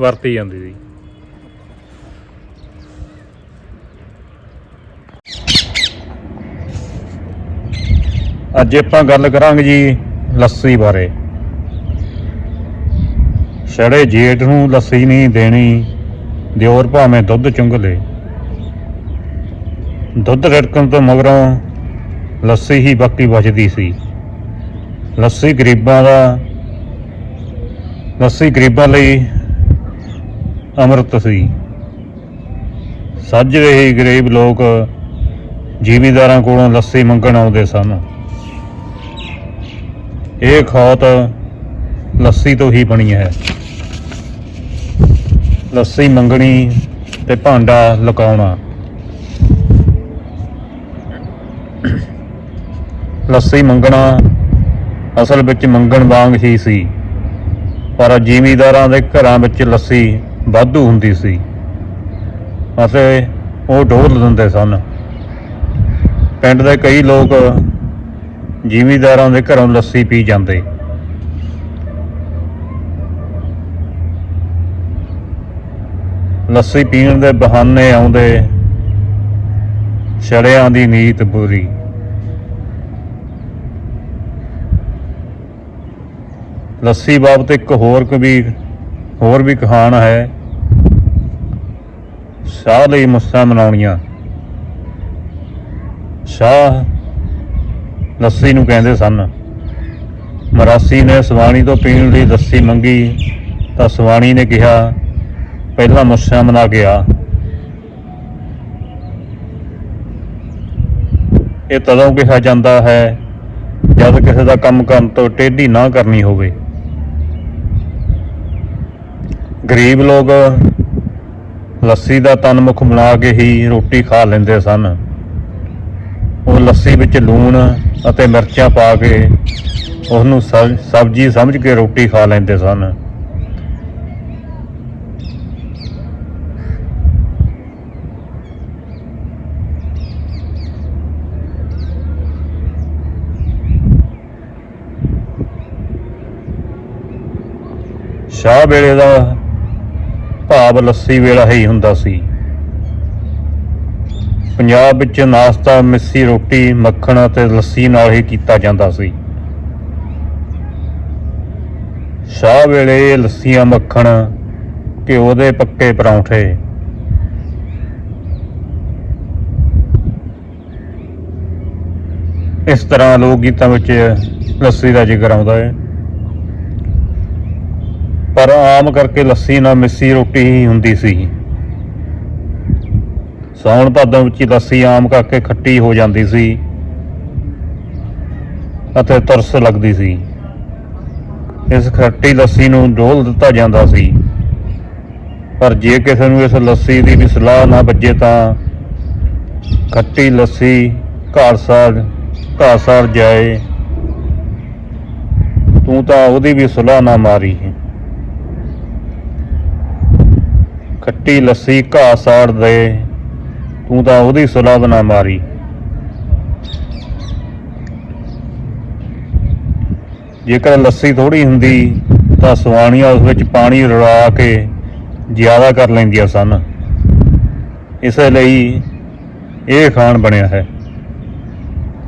ਵਰਤੀ ਜਾਂਦੀ ਸੀ। ਅੱਜ ਆਪਾਂ ਗੱਲ ਕਰਾਂਗੇ ਜੀ ਲੱਸੀ ਬਾਰੇ। ਛੜੇ ਜੇਠ ਨੂੰ ਲੱਸੀ ਨਹੀਂ ਦੇਣੀ, ਦਿਓਰ ਭਾਵੇਂ ਦੁੱਧ ਚੁੰਗ ਲੇ। ਦੁੱਧ ਰੜਕਣ ਤੋਂ ਮਗਰੋਂ ਲੱਸੀ ਹੀ ਬਾਕੀ ਬਚਦੀ ਸੀ। ਲੱਸੀ ਗਰੀਬਾਂ ਦਾ ਲੱਸੀ ਗਰੀਬਾਂ ਲਈ ਅੰਮ੍ਰਿਤ ਸੀ। ਸੱਜ ਰਹੇ ਗਰੀਬ ਲੋਕ ਜ਼ਿਮੀਂਦਾਰਾਂ ਕੋਲੋਂ ਲੱਸੀ ਮੰਗਣ ਆਉਂਦੇ ਸਨ। ਇਹ ਖੌਤ ਲੱਸੀ ਤੋਂ ਹੀ ਬਣੀ ਹੈ। ਲੱਸੀ ਮੰਗਣੀ ਤੇ ਭਾਂਡਾ ਲੁਕਾਉਣਾ। ਲੱਸੀ ਮੰਗਣਾ ਅਸਲ ਵਿੱਚ ਮੰਗਣ ਵਾਂਗ ਹੀ ਸੀ, ਪਰ ਜਿਮੀਦਾਰਾਂ ਦੇ ਘਰਾਂ ਵਿੱਚ ਲੱਸੀ ਵਾਧੂ ਹੁੰਦੀ ਸੀ। ਅਤੇ ਉਹ ਡੋਲ ਦਿੰਦੇ ਸਨ। ਪਿੰਡ ਦੇ ਕਈ ਲੋਕ ਜ਼ਿਮੀਂਦਾਰਾਂ ਦੇ ਘਰੋਂ ਲੱਸੀ ਪੀ ਜਾਂਦੇ। ਲੱਸੀ ਪੀਣ ਦੇ ਬਹਾਨੇ ਆਉਂਦੇ ਛੜਿਆਂ ਦੀ ਨੀਤ ਬੁਰੀ। ਲੱਸੀ ਬਾਬਤ ਇੱਕ ਹੋਰ ਕਬੀਰ ਹੋਰ ਵੀ ਕਹਾਣ ਹੈ। ਸ਼ਾਹ ਲਈ ਮੁੱਸਾਂ ਮਨਾਉਣੀਆਂ। ਸ਼ਾਹ ਲੱਸੀ ਨੂੰ ਕਹਿੰਦੇ ਸਨ। ਮਰਾਸੀ ਨੇ ਸਵਾਣੀ ਤੋਂ ਪੀਣ ਲਈ ਲੱਸੀ ਮੰਗੀ, ਤਾਂ ਸਵਾਣੀ ਨੇ ਕਿਹਾ, ਪਹਿਲਾਂ ਮੁੱਸਾਂ ਮਨਾ ਗਿਆ ਇਹ ਤਦੋਂ ਕਿਹਾ ਜਾਂਦਾ ਹੈ, ਜਦ ਕਿਸੇ ਦਾ ਕੰਮ ਕਰਨ ਤੋਂ ਟੇਢੀ ਨਾ ਕਰਨੀ ਹੋਵੇ। ਗਰੀਬ ਲੋਕ ਲੱਸੀ ਦਾ ਤਨ ਮੁਖ ਬਣਾ ਕੇ ਹੀ ਰੋਟੀ ਖਾ ਲੈਂਦੇ ਸਨ। ਉਹ ਲੱਸੀ ਵਿੱਚ ਲੂਣ ਅਤੇ ਮਿਰਚਾਂ ਪਾ ਕੇ ਉਸ ਨੂੰ ਸਬਜ਼ੀ ਸਮਝ ਕੇ ਰੋਟੀ ਖਾ ਲੈਂਦੇ ਸਨ। ਸ਼ਾਹ ਵੇਲੇ ਦਾ ਭਾਵ ਲੱਸੀ ਵੇਲਾ ਹੀ ਹੁੰਦਾ ਸੀ। ਪੰਜਾਬ ਵਿੱਚ ਨਾਸ਼ਤਾ, ਮਿੱਸੀ ਰੋਟੀ, ਮੱਖਣ ਅਤੇ ਲੱਸੀ ਨਾਲ ਹੀ ਕੀਤਾ ਜਾਂਦਾ ਸੀ। ਸ਼ਾਹ ਵੇਲੇ ਲੱਸੀਆਂ, ਮੱਖਣ, ਘਿਓ ਦੇ ਪੱਕੇ ਪਰੌਂਠੇ। ਇਸ ਤਰ੍ਹਾਂ ਲੋਕ ਗੀਤਾਂ ਵਿੱਚ ਲੱਸੀ ਦਾ ਜ਼ਿਕਰ ਆਉਂਦਾ ਹੈ। ਪਰ ਆਮ ਕਰਕੇ ਲੱਸੀ ਨਾਲ ਮਿੱਸੀ ਰੋਟੀ ਹੀ ਹੁੰਦੀ ਸੀ। ਸਾਉਣ ਭਾਦੋਂ ਵਿੱਚ ਲੱਸੀ ਆਮ ਕਰਕੇ ਖੱਟੀ ਹੋ ਜਾਂਦੀ ਸੀ ਅਤੇ ਤਰਸ ਲੱਗਦੀ ਸੀ। ਇਸ ਖੱਟੀ ਲੱਸੀ ਨੂੰ ਡੋਲ ਦਿੱਤਾ ਜਾਂਦਾ ਸੀ। ਪਰ ਜੇ ਕਿਸੇ ਨੂੰ ਇਸ ਲੱਸੀ ਦੀ ਵੀ ਸਲਾਹ ਨਾ ਵੱਜੇ ਤਾਂ ਖੱਟੀ ਲੱਸੀ ਘਰ ਘਾੜਸਾਰ ਘਾਸਾਰ ਜਾਏ। ਤੂੰ ਤਾਂ ਉਹਦੀ ਵੀ ਸਲਾਹ ਨਾ ਮਾਰੀ। ਖੱਟੀ ਲੱਸੀ ਘਾਹ ਸਾੜ ਦੇ। ਤੂੰ ਤਾਂ ਉਹਦੀ ਸੁਲਾਹ ਨਾ ਮਾਰੀ। ਜੇਕਰ ਲੱਸੀ ਥੋੜੀ ਹੁੰਦੀ, ਤਾਂ ਸਵਾਣੀਆਂ ਉਸ ਵਿੱਚ ਪਾਣੀ ਰਲਾ ਕੇ ਜ਼ਿਆਦਾ ਕਰ ਲੈਂਦੀਆਂ ਸਨ। ਇਸੇ ਲਈ ਇਹ ਖਾਣ ਬਣਿਆ ਹੈ।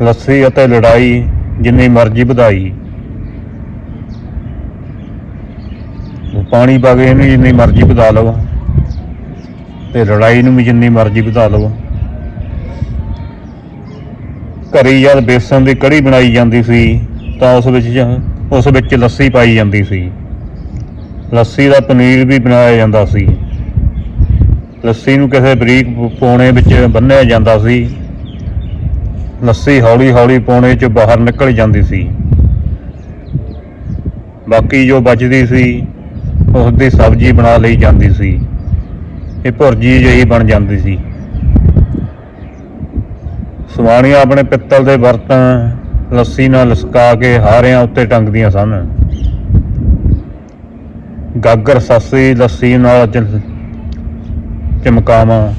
ਲੱਸੀ ਅਤੇ ਲੜਾਈ ਜਿੰਨੀ ਮਰਜ਼ੀ ਵਧਾਈ। ਪਾਣੀ ਪਾ ਕੇ ਇਹਨੂੰ ਜਿੰਨੀ ਮਰਜ਼ੀ ਵਧਾ ਲਓ ਤੇ ਲੜਾਈ ਨੂੰ ਵੀ ਜਿੰਨੀ ਮਰਜ਼ੀ ਵਧਾ ਲਓ ਘਰੇ ਜਦ ਬੇਸਣ ਦੀ ਕੜੀ ਬਣਾਈ ਜਾਂਦੀ ਸੀ, ਤਾਂ ਉਸ ਵਿੱਚ ਉਸ ਵਿੱਚ ਲੱਸੀ ਪਾਈ ਜਾਂਦੀ ਸੀ। ਲੱਸੀ ਦਾ ਪਨੀਰ ਵੀ ਬਣਾਇਆ ਜਾਂਦਾ ਸੀ। ਲੱਸੀ ਨੂੰ ਕਿਸੇ ਬਰੀਕ ਪ- ਵਿੱਚ ਬੰਨਿਆ ਜਾਂਦਾ ਸੀ। ਲੱਸੀ ਹੌਲੀ ਹੌਲੀ ਪੌਣੇ 'ਚ ਬਾਹਰ ਨਿਕਲ ਜਾਂਦੀ ਸੀ। ਬਾਕੀ ਜੋ ਬਚਦੀ ਸੀ, ਉਸ ਦੀ ਸਬਜ਼ੀ ਬਣਾ ਲਈ ਜਾਂਦੀ ਸੀ। ਇਹ ਭੁਰਜੀ ਜਿਹੀ ਬਣ ਜਾਂਦੀ ਸੀ। ਸਵਾਣੀਆਂ ਆਪਣੇ ਪਿੱਤਲ ਦੇ ਬਰਤਨ ਲੱਸੀ ਨਾਲ ਲਸਕਾ ਕੇ ਹਾਰਿਆਂ ਉੱਤੇ ਟੰਗਦੀਆਂ ਸਨ। ਗਾਗਰ, ਸੱਸੀ, ਲੱਸੀ ਨਾਲ ਚ- ਚਮਕਾਵਾਂ।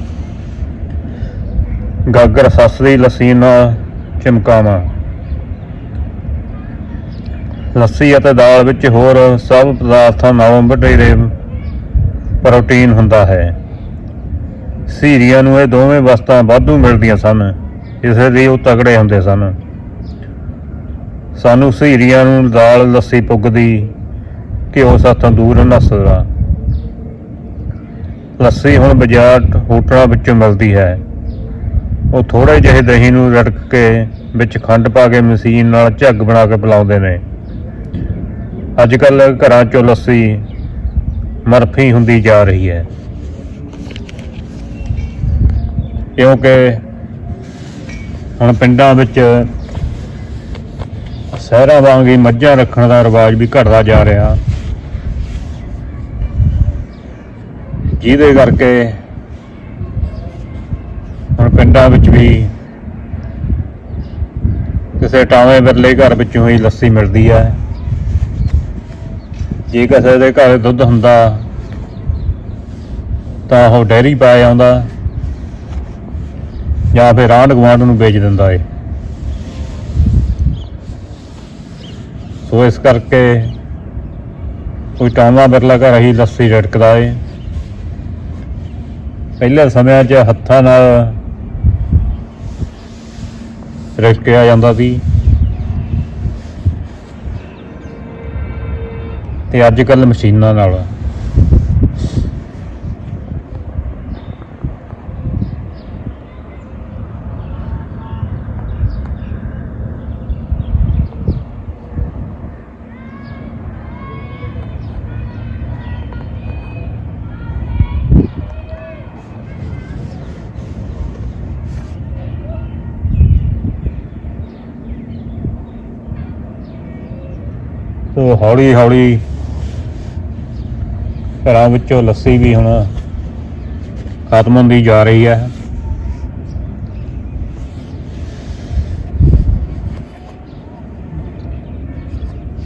ਗਾਗਰ, ਸੱਸੀ, ਲੱਸੀ ਨਾਲ ਚਮਕਾਵਾਂ। ਲੱਸੀ ਅਤੇ ਦਾਲ ਵਿੱਚ ਹੋਰ ਸਭ ਪਦਾਰਥਾਂ ਨਾਲੋਂ ਵਧੇਰੇ ਪ੍ਰੋਟੀਨ ਹੁੰਦਾ ਹੈ। ਸੀਰੀਆਂ ਨੂੰ ਇਹ ਦੋਵੇਂ ਵਸਤਾਂ ਵਾਧੂ ਮਿਲਦੀਆਂ ਸਨ। ਇਸ ਲਈ ਉਹ ਤਗੜੇ ਹੁੰਦੇ ਸਨ। ਸਾਨੂੰ ਸੀਰੀਆਂ ਨੂੰ ਦਾਲ ਲੱਸੀ ਪੁੱਗਦੀ, ਘਿਓ ਸਾਥੋਂ ਦੂਰ ਨਸਦਾ। ਲੱਸੀ ਹੁਣ ਬਾਜ਼ਾਰ ਹੋਟਲਾਂ ਵਿੱਚੋਂ ਮਿਲਦੀ ਹੈ। ਉਹ ਥੋੜੇ ਜਿਹੇ ਦਹੀਂ ਨੂੰ ਰੜਕ ਕੇ ਵਿੱਚ ਖੰਡ ਪਾ ਕੇ ਮਸ਼ੀਨ ਨਾਲ ਝੱਗ ਬਣਾ ਕੇ ਪਿਲਾਉਂਦੇ ਨੇ। ਅੱਜ ਕੱਲ ਘਰਾਂ ਚੋਂ ਲੱਸੀ ਮਰਫੀ ਹੁੰਦੀ ਜਾ ਰਹੀ ਹੈ। ਕਿਉਂਕਿ ਹੁਣ ਪਿੰਡਾਂ ਵਿੱਚ ਸ਼ਹਿਰਾਂ ਵਾਂਗ ਹੀ ਮੱਝਾਂ ਰੱਖਣ ਦਾ ਰਿਵਾਜ ਵੀ ਘਟਦਾ ਜਾ ਰਿਹਾ। ਜਿਹਦੇ ਕਰਕੇ ਹੁਣ ਪਿੰਡਾਂ ਵਿੱਚ ਵੀ ਕਿਸੇ ਟਾਵੇਂ ਬਿਰਲੇ ਘਰ ਵਿੱਚੋਂ ਹੀ ਲੱਸੀ ਮਿਲਦੀ ਹੈ। ਜੇ ਕਿਸੇ ਦੇ ਘਰ ਦੁੱਧ ਹੁੰਦਾ ਤਾਂ ਉਹ ਡੈਰੀ ਪਾ ਆਉਂਦਾ ਜਾਂ ਫਿਰ ਆਂਢ ਗੁਆਂਢ ਨੂੰ ਵੇਚ ਦਿੰਦਾ ਏ। ਸੋ ਇਸ ਕਰਕੇ ਕੋਈ ਟਾਵਾਂ ਬਿਰਲਾ ਘਰ ਹੀ ਲੱਸੀ ਰੜਕਦਾ ਏ। ਪਹਿਲੇ ਸਮਿਆਂ 'ਚ ਹੱਥਾਂ ਨਾਲ ਰੜਕਿਆ ਜਾਂਦਾ ਸੀ। ਤੇ ਅੱਜ ਕੱਲ ਮਸ਼ੀਨਾਂ ਨਾਲ। ਸੋ ਹੌਲੀ ਹੌਲੀ ਘਰਾਂ ਵਿੱਚੋਂ ਲੱਸੀ ਵੀ ਹੁਣ ਖਤਮ ਹੁੰਦੀ ਜਾ ਰਹੀ ਹੈ।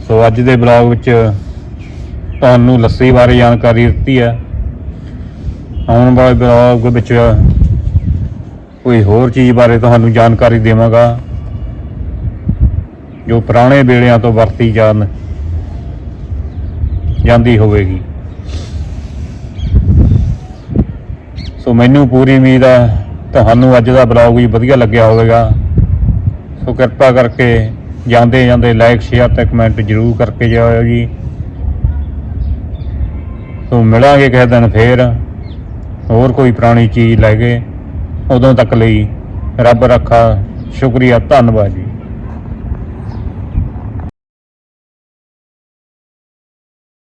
ਸੋ ਅੱਜ ਦੇ ਬਲੌਗ ਵਿੱਚ ਤੁਹਾਨੂੰ ਲੱਸੀ ਬਾਰੇ ਜਾਣਕਾਰੀ ਦਿੱਤੀ ਹੈ। ਆਉਣ ਵਾਲੇ ਬਲੌਗ ਵਿੱਚ ਕੋਈ ਹੋਰ ਚੀਜ਼ ਬਾਰੇ ਤੁਹਾਨੂੰ ਜਾਣਕਾਰੀ ਦੇਵਾਂਗਾ, ਜੋ ਪੁਰਾਣੇ ਵੇਲਿਆਂ ਤੋਂ ਵਰਤੀ ਜਾਣ। ਜਾਂਦੀ ਹੋਵੇਗੀ। ਸੋ ਮੈਨੂੰ ਪੂਰੀ ਉਮੀਦ ਹੈ, ਤੁਹਾਨੂੰ ਅੱਜ ਦਾ ਬਲੌਗ ਵੀ ਵਧੀਆ ਲੱਗਿਆ ਹੋਵੇਗਾ। ਸੋ ਕਿਰਪਾ ਕਰਕੇ ਜਾਂਦੇ ਜਾਂਦੇ ਲਾਈਕ ਸ਼ੇਅਰ ਤੇ ਕਮੈਂਟ ਜ਼ਰੂਰ ਕਰਕੇ ਜਾਇਓ ਜੀ। ਸੋ ਮਿਲਾਂਗੇ ਕਿਸੇ ਦਿਨ ਫੇਰ। ਹੋਰ ਕੋਈ ਪੁਰਾਣੀ ਚੀਜ਼ ਲੈ ਕੇ। ਉਦੋਂ ਤੱਕ ਲਈ ਰੱਬ ਰੱਖਾ, ਸ਼ੁਕਰੀਆ, ਧੰਨਵਾਦ ਜੀ।